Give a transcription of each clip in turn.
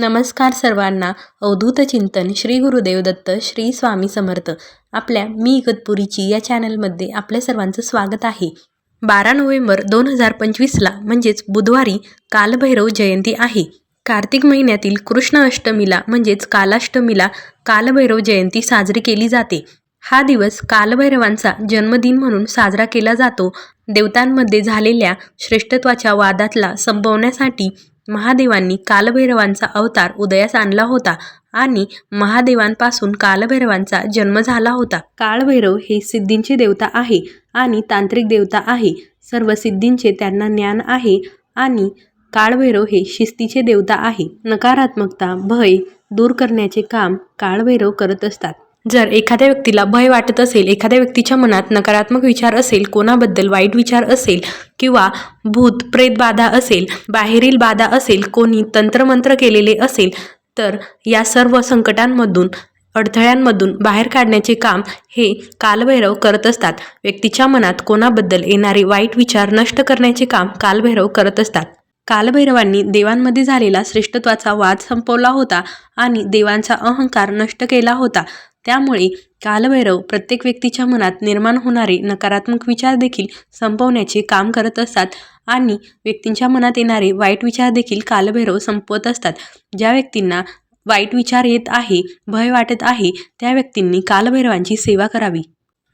नमस्कार सर्वांना. अवधूत चिंतन श्री गुरुदेव दत्त श्री स्वामी समर्थ. आपल्या मी इगतपुरीची या चॅनलमध्ये आपल्या सर्वांचं स्वागत आहे. बारा नोव्हेंबर दोन हजार पंचवीसला म्हणजेच बुधवारी कालभैरव जयंती आहे. कार्तिक महिन्यातील कृष्ण अष्टमीला म्हणजेच कालाष्टमीला कालभैरव जयंती साजरी केली जाते. हा दिवस कालभैरवांचा जन्मदिन म्हणून साजरा केला जातो. देवतांमध्ये झालेल्या श्रेष्ठत्वाच्या वादातला संपवण्यासाठी महादेवांनी कालभैरवांचा अवतार उदयास आणला होता आणि महादेवांपासून कालभैरवांचा जन्म झाला होता. काळभैरव हे सिद्धींचे देवता आहे आणि तांत्रिक देवता आहे. सर्व सिद्धींचे त्यांना ज्ञान आहे आणि काळभैरव हे शिस्तीचे देवता आहे. नकारात्मकता भय दूर करण्याचे काम काळभैरव करत असतात. जर एखाद्या व्यक्तीला भय वाटत असेल एखाद्या व्यक्तीच्या मनात नकारात्मक विचार असेल कोणाबद्दल वाईट विचार असेल किंवा भूत प्रेत बाधा असेल बाहेरील बाधा असेल कोणी तंत्रमंत्र केलेले असेल तर या सर्व संकटांमधून अडथळ्यांमधून बाहेर काढण्याचे काम हे कालभैरव करत असतात. व्यक्तीच्या मनात कोणाबद्दल येणारे वाईट विचार नष्ट करण्याचे काम कालभैरव करत असतात. कालभैरवांनी देवांमध्ये झालेला श्रेष्ठत्वाचा वाद संपवला होता आणि देवांचा अहंकार नष्ट केला होता. त्यामुळे कालभैरव प्रत्येक व्यक्तीच्या मनात निर्माण होणारे नकारात्मक विचार देखील संपवण्याचे काम करत असतात आणि व्यक्तींच्या मनात येणारे वाईट विचार देखील कालभैरव संपवत असतात. ज्या व्यक्तींना वाईट विचार येत आहे भय वाटत आहे त्या व्यक्तींनी कालभैरवांची सेवा करावी.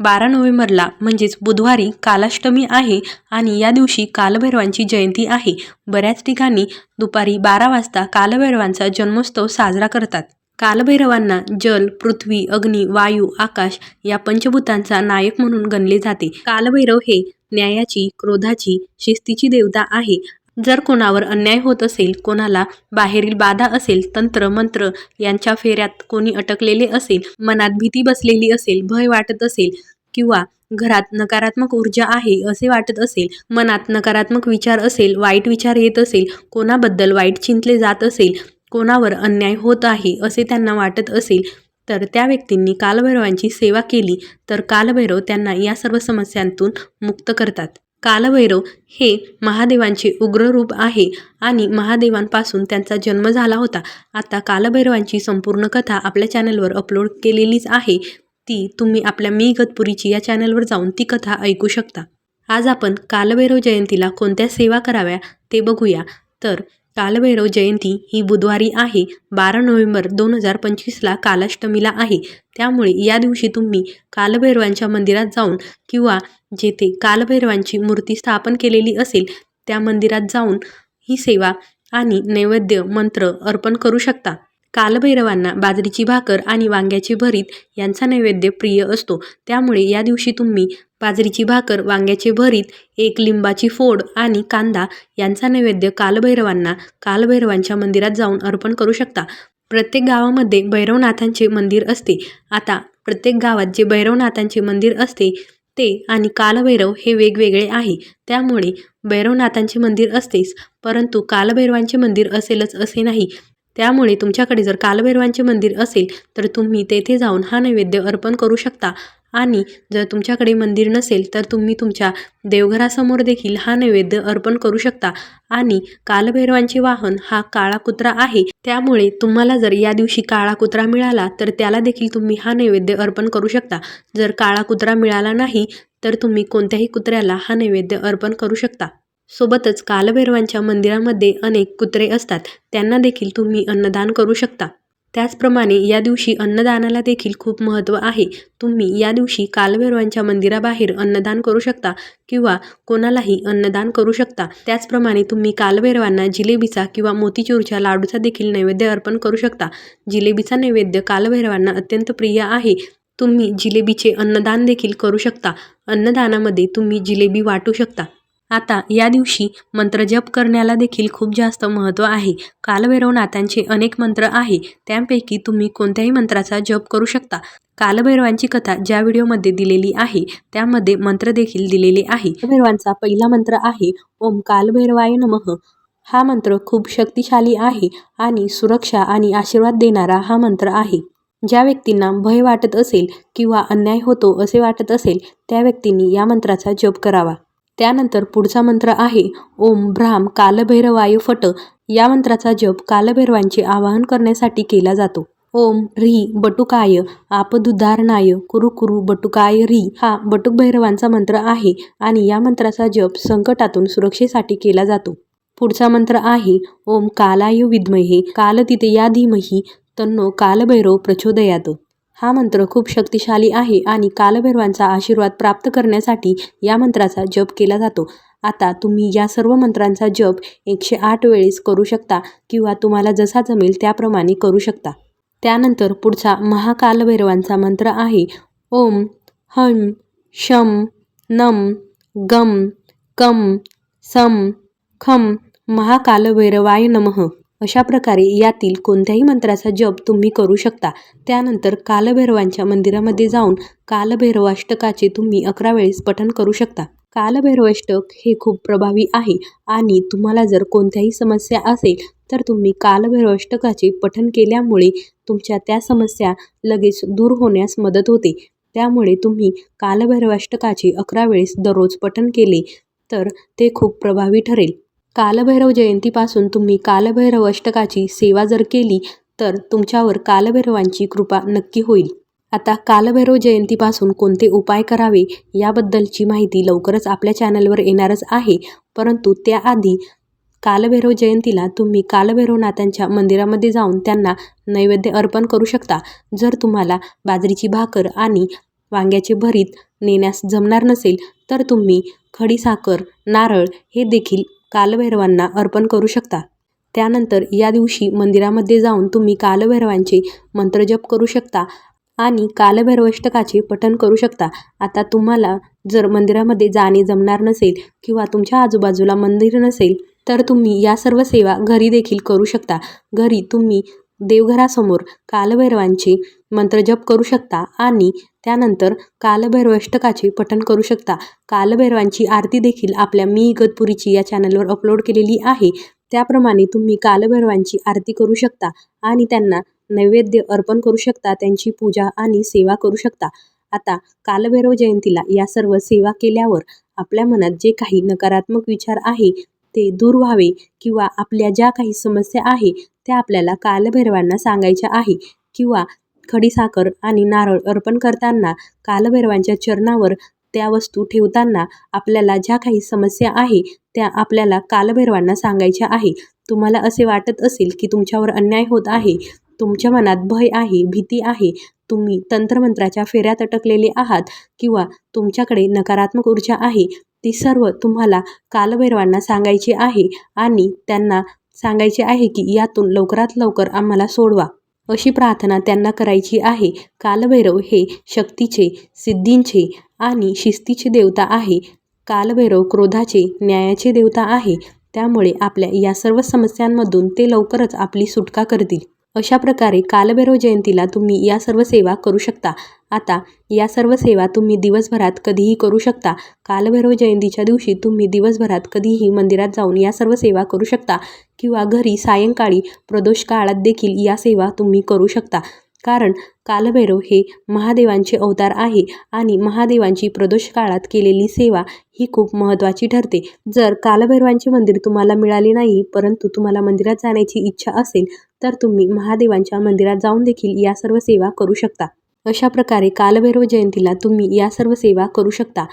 बारा नोव्हेंबरला म्हणजेच बुधवारी कालाष्टमी आहे आणि या दिवशी कालभैरवांची जयंती आहे. बऱ्याच ठिकाणी दुपारी बारा वाजता कालभैरवांचा जन्मोत्सव साजरा करतात. कालभैरवांना जल पृथ्वी अग्नी वायू आकाश या पंचभूतांचा नायक म्हणून गणले जाते. कालभैरव हे न्यायाची क्रोधाची शिस्तीची देवता आहे. जर कोणावर अन्याय होत असेल कोणाला बाहेरील बाधा असेल तंत्र मंत्र यांच्या फेऱ्यात कोणी अटकलेले असेल मनात भीती बसलेली असेल भय वाटत असेल किंवा घरात नकारात्मक ऊर्जा आहे असे वाटत असेल मनात नकारात्मक विचार असेल वाईट विचार येत असेल कोणाबद्दल वाईट चिंतले जात असेल कोणावर अन्याय होत आहे असे त्यांना वाटत असेल तर त्या व्यक्तींनी कालभैरवांची सेवा केली तर कालभैरव त्यांना या सर्व समस्यांतून मुक्त करतात. कालभैरव हे महादेवांचे उग्र रूप आहे आणि महादेवांपासून त्यांचा जन्म झाला होता. आता कालभैरवांची संपूर्ण कथा आपल्या चॅनलवर अपलोड केलेलीच आहे. ती तुम्ही आपल्या मी गतपुरीची या चॅनलवर जाऊन ती कथा ऐकू शकता. आज आपण कालभैरव जयंतीला कोणत्या सेवा कराव्या ते बघूया. तर कालभैरव जयंती ही बुधवारी आहे. बारा नोव्हेंबर दोन हजार पंचवीसला कालाष्टमीला आहे. त्यामुळे या दिवशी तुम्ही कालभैरवांच्या मंदिरात जाऊन किंवा जेथे कालभैरवांची मूर्ती स्थापन केलेली असेल त्या मंदिरात जाऊन ही सेवा आणि नैवेद्य मंत्र अर्पण करू शकता. कालभैरवांना बाजरीची भाकर आणि वांग्याची भरीत यांचा नैवेद्य प्रिय असतो. त्यामुळे या दिवशी तुम्ही बाजरीची भाकर वांग्याचे भरीत एक लिंबाची फोड आणि कांदा यांचा नैवेद्य कालभैरवांना कालभैरवांच्या मंदिरात जाऊन अर्पण करू शकता. प्रत्येक गावामध्ये भैरवनाथांचे मंदिर असते. आता प्रत्येक गावात जे भैरवनाथांचे मंदिर असते ते आणि कालभैरव हे वेगवेगळे आहे. त्यामुळे भैरवनाथांचे मंदिर असतेच परंतु कालभैरवांचे मंदिर असेलच असे नाही. त्यामुळे तुमच्याकडे जर कालभैरवांचे मंदिर असेल तर तुम्ही तेथे जाऊन हा नैवेद्य अर्पण करू शकता. आणि जर तुमच्याकडे मंदिर नसेल तर तुम्ही तुमच्या देवघरासमोर देखील हा नैवेद्य अर्पण करू शकता. आणि कालभैरवांचे वाहन हा काळा कुत्रा आहे त्यामुळे तुम्हाला जर या दिवशी काळा कुत्रा मिळाला तर त्याला देखील तुम्ही हा नैवेद्य अर्पण करू शकता. जर काळा कुत्रा मिळाला नाही तर तुम्ही कोणत्याही कुत्र्याला हा नैवेद्य अर्पण करू शकता. सोबतच कालभैरवांच्या मंदिरामध्ये अनेक कुत्रे असतात त्यांना देखील तुम्ही अन्नदान करू शकता. त्याचप्रमाणे या दिवशी अन्नदानाला देखील खूप महत्त्व आहे. तुम्ही या दिवशी कालभैरवांच्या मंदिराबाहेर अन्नदान करू शकता किंवा कोणालाही अन्नदान करू शकता. त्याचप्रमाणे तुम्ही कालभैरवांना जिलेबीचा किंवा मोतीचूरच्या लाडूचा देखील नैवेद्य अर्पण करू शकता. जिलेबीचा नैवेद्य कालभैरवांना अत्यंत प्रिय आहे. तुम्ही जिलेबीचे अन्नदान देखील करू शकता. अन्नदानामध्ये तुम्ही जिलेबी वाटू शकता. आता या दिवशी मंत्रजप करण्याला देखील खूप जास्त महत्त्व आहे. कालभैरवनाथांचे अनेक मंत्र आहे. त्यापैकी तुम्ही कोणत्याही मंत्राचा जप करू शकता. कालभैरवांची कथा ज्या व्हिडिओमध्ये दिलेली आहे त्यामध्ये मंत्र देखील दिलेले आहे. भैरवांचा पहिला मंत्र आहे ओम कालभैरवाय नमः. हा मंत्र खूप शक्तिशाली आहे आणि सुरक्षा आणि आशीर्वाद देणारा हा मंत्र आहे. ज्या व्यक्तींना भय वाटत असेल किंवा अन्याय होतो असे वाटत असेल त्या व्यक्तींनी या मंत्राचा जप करावा. त्यानंतर पुढचा मंत्र आहे ओम भ्राम कालभैरवाय फट. या मंत्राचा जप कालभैरवांचे आवाहन करण्यासाठी केला जातो. ओम री बटुकाय आपदुद्धारणाय कुरु कुरु बटुकाय री हा बटुक भैरवांचा मंत्र आहे आणि या मंत्राचा जप संकटातून सुरक्षेसाठी केला जातो. पुढचा मंत्र आहे ओम कालाय विद्महे कालतिते या धीमही तन्नो कालभैरव प्रचोदयात. हा मंत्र खूप शक्तिशाली आहे आणि कालभैरवांचा आशीर्वाद प्राप्त करण्यासाठी या मंत्राचा जप केला जातो. आता तुम्ही या सर्व मंत्रांचा जप एकशे आठ वेळेस करू शकता किंवा तुम्हाला जसा जमेल त्याप्रमाणे करू शकता. त्यानंतर पुढचा महाकालभैरवांचा मंत्र आहे. ओम हं शम नम गम कम सम खम महाकालभैरवाय नमः. अशा प्रकारे यातील कोणत्याही मंत्राचा जप तुम्ही करू शकता. त्यानंतर कालभैरवांच्या मंदिरामध्ये जाऊन कालभैरवाष्टकाचे तुम्ही अकरा वेळेस पठण करू शकता. कालभैरवाष्टक हे खूप प्रभावी आहे आणि तुम्हाला जर कोणत्याही समस्या असेल तर तुम्ही कालभैरवाष्टकाचे पठण केल्यामुळे तुमच्या त्या समस्या लगेच दूर होण्यास मदत होते. त्यामुळे तुम्ही कालभैरवाष्टकाचे अकरा वेळेस दररोज पठण केले तर ते खूप प्रभावी ठरेल. कालभैरव जयंतीपासून तुम्ही कालभैरव अष्टकाची सेवा जर केली तर तुमच्यावर कालभैरवांची कृपा नक्की होईल. आता कालभैरव जयंतीपासून कोणते उपाय करावे याबद्दलची माहिती लवकरच आपल्या चॅनलवर येणारच आहे. परंतु त्याआधी कालभैरव जयंतीला तुम्ही कालभैरवनाथांच्या मंदिरामध्ये जाऊन त्यांना नैवेद्य अर्पण करू शकता. जर तुम्हाला बाजरीची भाकर आणि वांग्याचे भरीत नेण्यास जमणार नसेल तर तुम्ही खडीसाखर नारळ हे देखील कालभैरवांना अर्पण करू शकता. त्यानंतर या दिवशी मंदिरामध्ये जाऊन तुम्ही कालभैरवांचे मंत्रजप करू शकता आणि कालभैरवष्टकाचे पठण करू शकता. आता तुम्हाला जर मंदिरामध्ये जाणे जमणार नसेल किंवा तुमच्या आजूबाजूला मंदिर नसेल तर तुम्ही या सर्व सेवा घरी देखील करू शकता. घरी तुम्ही देवघरासमोर कालभैरवांचे मंत्रजप करू शकता आणि त्यानंतर कालभैरवाष्टकाचे पठण करू शकता. कालभैरवांची आरती देखील आपल्या मी इगतपुरीची या चॅनलवर अपलोड केलेली आहे. त्याप्रमाणे तुम्ही कालभैरवांची आरती करू शकता आणि त्यांना नैवेद्य अर्पण करू शकता त्यांची पूजा आणि सेवा करू शकता. आता कालभैरव जयंतीला या सर्व सेवा केल्यावर आपल्या मनात जे काही नकारात्मक विचार आहे ते दूर व्हावे किंवा आपल्या ज्या काही समस्या आहे त्या आपल्याला कालभैरवांना सांगायच्या आहे किंवा खडीसाखर आणि नारळ अर्पण करताना कालभैरवांच्या चरणावर त्या वस्तू ठेवताना आपल्याला ज्या काही समस्या आहे त्या आपल्याला कालभैरवांना सांगायच्या आहे. तुम्हाला असे वाटत असेल की तुमच्यावर अन्याय होत आहे तुमच्या मनात भय आहे भीती आहे तुम्ही तंत्रमंत्राच्या फेऱ्यात अटकलेले आहात किंवा तुमच्याकडे नकारात्मक ऊर्जा आहे ती सर्व तुम्हाला कालभैरवांना सांगायची आहे आणि त्यांना सांगायचे आहे की यातून लवकरात लवकर आम्हाला सोडवा. अशी प्रार्थना त्यांना करायची आहे. कालभैरव हे शक्तीचे सिद्धींचे आणि शिस्तीचे देवता आहे. कालभैरव क्रोधाचे न्यायाचे देवता आहे. त्यामुळे आपल्या या सर्व समस्यांमधून ते लवकरच आपली सुटका करतील. अशा प्रकारे कालभैरव जयंतीला तुम्ही या सर्व सेवा करू शकता. आता या सर्व सेवा तुम्ही दिवसभरात कधीही करू शकता. कालभैरव जयंतीच्या दिवशी तुम्ही दिवसभरात कधीही मंदिरात जाऊन या सर्व सेवा करू शकता किंवा घरी सायंकाळी प्रदोष काळात देखील या सेवा तुम्ही करू शकता. कारण कालभैरव हे महादेवांचे अवतार आहे आणि महादेवांची प्रदोष काळात केलेली सेवा ही खूप महत्त्वाची ठरते. जर कालभैरवांचे मंदिर तुम्हाला मिळाले नाही परंतु तुम्हाला मंदिरात जाण्याची इच्छा असेल तर तुम्ही महादेवांच्या मंदिरात जाऊन देखील या सर्व सेवा करू शकता. अशा प्रकारे कालभैरव जयंतीला तुम्ही या सर्व सेवा करू शकता.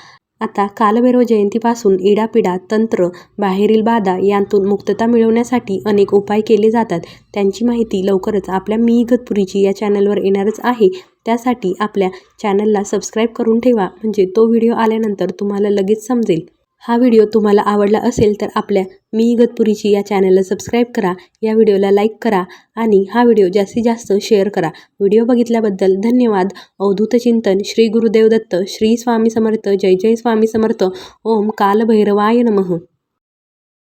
आता कालभैरव जयंतीपासून इडापिडा तंत्र बाहेरील बाधा यांतून मुक्तता मिळवण्यासाठी अनेक उपाय केले जातात. त्यांची माहिती लवकरच आपल्या मी इगतपुरीची या चॅनलवर येणारच आहे. त्यासाठी आपल्या चॅनलला सबस्क्राईब करून ठेवा. म्हणजे तो व्हिडिओ आल्यानंतर तुम्हाला लगेच समजेल. हा व्हिडिओ तुम्हाला आवडला असेल तर आपल्या मी इगतपुरीची या चॅनलला सबस्क्राईब करा या व्हिडिओला लाईक करा आणि हा व्हिडिओ जास्तीत जास्त शेअर करा. व्हिडिओ बघितल्याबद्दल धन्यवाद. अवधूत चिंतन श्री गुरुदेव दत्त श्री स्वामी समर्थ जय जय स्वामी समर्थ ओम कालभैरवाय नमः.